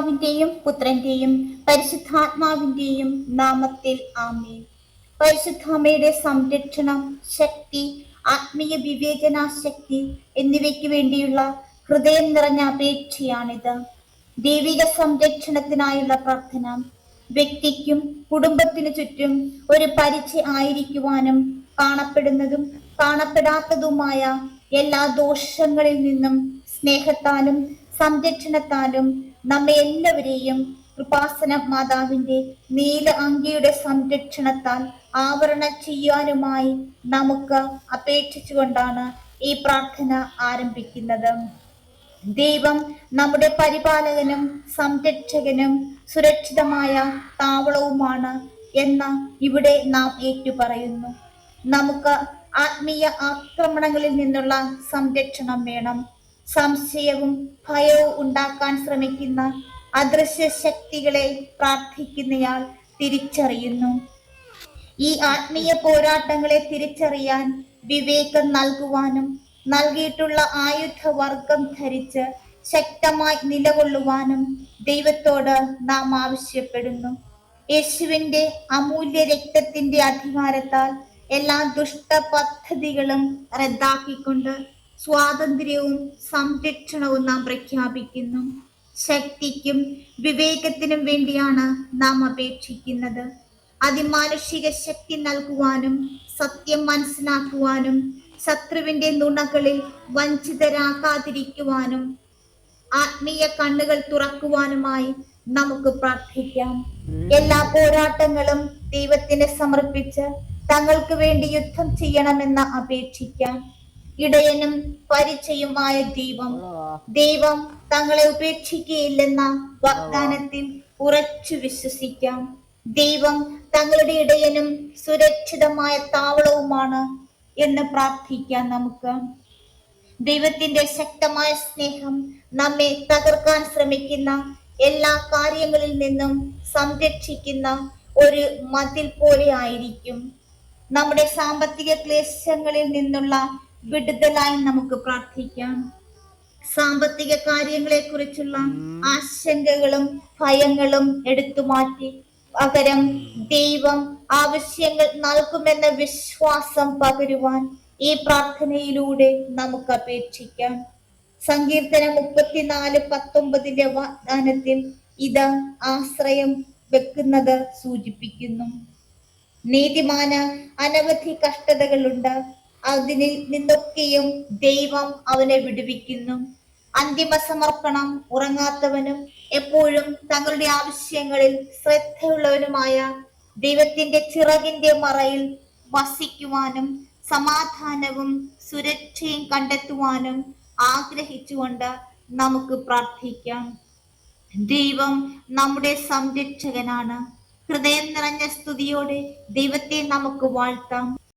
പിതാവിന്റെയും പുത്രന്റെയും പരിശുദ്ധാത്മാവിന്റെയും നാമത്തിൽ ആമേൻ. പരിശുദ്ധാമയുടെ സംരക്ഷണം ശക്തി ആത്മീയ വിവേചന ശക്തി എന്നിവയ്ക്ക് വേണ്ടിയുള്ള ഹൃദയം നിറഞ്ഞ അപേക്ഷയാണിത്. ദൈവിക സംരക്ഷണത്തിനായുള്ള പ്രാർത്ഥന. വ്യക്തിക്കും കുടുംബത്തിനു ചുറ്റും ഒരു പരിചയ ആയിരിക്കുവാനും കാണപ്പെടുന്നതും കാണപ്പെടാത്തതുമായ എല്ലാ ദോഷങ്ങളിൽ നിന്നും സ്നേഹത്താലും സംരക്ഷണത്താലും നമ്മെ എല്ലാവരെയും കൃപാസന മാതാവിന്റെ നീല അങ്കിയുടെ സംരക്ഷണത്താൽ ആവരണം ചെയ്യാനുമായി നമുക്ക് അപേക്ഷിച്ചുകൊണ്ടാണ് ഈ പ്രാർത്ഥന ആരംഭിക്കുന്നത്. ദൈവം നമ്മുടെ പരിപാലകനും സംരക്ഷകനും സുരക്ഷിതമായ താവളവുമാണ് എന്ന് ഇവിടെ നാം ഏറ്റുപറയുന്നു. നമുക്ക് ആത്മീയ ആക്രമണങ്ങളിൽ നിന്നുള്ള സംരക്ഷണം വേണം. സംശയവും ഭയവും ഉണ്ടാക്കാൻ ശ്രമിക്കുന്ന അദൃശ്യ ശക്തികളെ പ്രാർത്ഥിക്കുന്നയാൾ തിരിച്ചറിയുന്നു. ഈ ആത്മീയ പോരാട്ടങ്ങളെ തിരിച്ചറിയാൻ വിവേകം നൽകുവാനും നൽകിയിട്ടുള്ള ആയുധ വർഗം ധരിച്ച് ശക്തമായി നിലകൊള്ളുവാനും ദൈവത്തോട് നാം ആവശ്യപ്പെടുന്നു. യേശുവിന്റെ അമൂല്യ രക്തത്തിന്റെ അധികാരത്താൽ എല്ലാ ദുഷ്ട പദ്ധതികളും റദ്ദാക്കിക്കൊണ്ട് സ്വാതന്ത്ര്യവും സംരക്ഷണവും നാം പ്രഖ്യാപിക്കുന്നു. ശക്തിക്കും വിവേകത്തിനും വേണ്ടിയാണ് നാം അപേക്ഷിക്കുന്നത്. അതിമാനുഷിക ശക്തി നൽകുവാനും സത്യം മനസ്സിലാക്കുവാനും ശത്രുവിന്റെ നുണകളിൽ വഞ്ചിതരാകാതിരിക്കുവാനും ആത്മീയ കണ്ണുകൾ തുറക്കുവാനുമായി നമുക്ക് പ്രാർത്ഥിക്കാം. എല്ലാ പോരാട്ടങ്ങളും ദൈവത്തിന് സമർപ്പിച്ച് തങ്ങൾക്ക് വേണ്ടി യുദ്ധം ചെയ്യണമെന്ന് അപേക്ഷിക്കാം. ഇടയനും പരിചയമായ ദൈവം ദൈവം തങ്ങളെ ഉപേക്ഷിക്കുകയില്ലെന്ന വാഗ്ദാനത്തിൽ ഉറച്ചു വിശ്വസിക്കാം. ദൈവം തങ്ങളുടെ ഇടയനും സുരക്ഷിതമായ താവളവുമാണ് എന്ന് പ്രാർത്ഥിക്കാം നമുക്ക്. ദൈവത്തിന്റെ ശക്തമായ സ്നേഹം നമ്മെ തകർക്കാൻ ശ്രമിക്കുന്ന എല്ലാ കാര്യങ്ങളിൽ നിന്നും സംരക്ഷിക്കുന്ന ഒരു മതിൽ പോലെ ആയിരിക്കും. നമ്മുടെ സാമ്പത്തിക ക്ലേശങ്ങളിൽ നിന്നുള്ള വിടുതലായി നമുക്ക് പ്രാർത്ഥിക്കാം. സാമ്പത്തിക കാര്യങ്ങളെ കുറിച്ചുള്ള ആശങ്കകളും ഭയങ്ങളും എടുത്തു മാറ്റി. പകരം ദൈവം ആവശ്യങ്ങൾ നൽകുമെന്ന വിശ്വാസം പകരുവാൻ ഈ പ്രാർത്ഥനയിലൂടെ നമുക്ക് അപേക്ഷിക്കാം. സങ്കീർത്തനം മുപ്പത്തിനാല് പത്തൊമ്പതിന്റെ വാഗ്ദാനത്തിൽ ഇത് ആശ്രയം വെക്കുന്നത് സൂചിപ്പിക്കുന്നു. നീതിമാന അനവധി കഷ്ടതകളുണ്ട്. അതിനിൽ നിന്നൊക്കെയും ദൈവം അവനെ വിടുവിക്കുന്നു. അന്തിമ സമർപ്പണം ഉറങ്ങാത്തവനും എപ്പോഴും തങ്ങളുടെ ആവശ്യങ്ങളിൽ ശ്രദ്ധയുള്ളവനുമായ ദൈവത്തിന്റെ ചിറകിന്റെ മറയിൽ വസിക്കുവാനും സമാധാനവും സുരക്ഷയും കണ്ടെത്തുവാനും ആഗ്രഹിച്ചുകൊണ്ട് നമുക്ക് പ്രാർത്ഥിക്കാം. ദൈവം നമ്മുടെ സംരക്ഷകനാണ്. ഹൃദയം നിറഞ്ഞ സ്തുതിയോടെ ദൈവത്തെ നമുക്ക് വാഴ്ത്താം.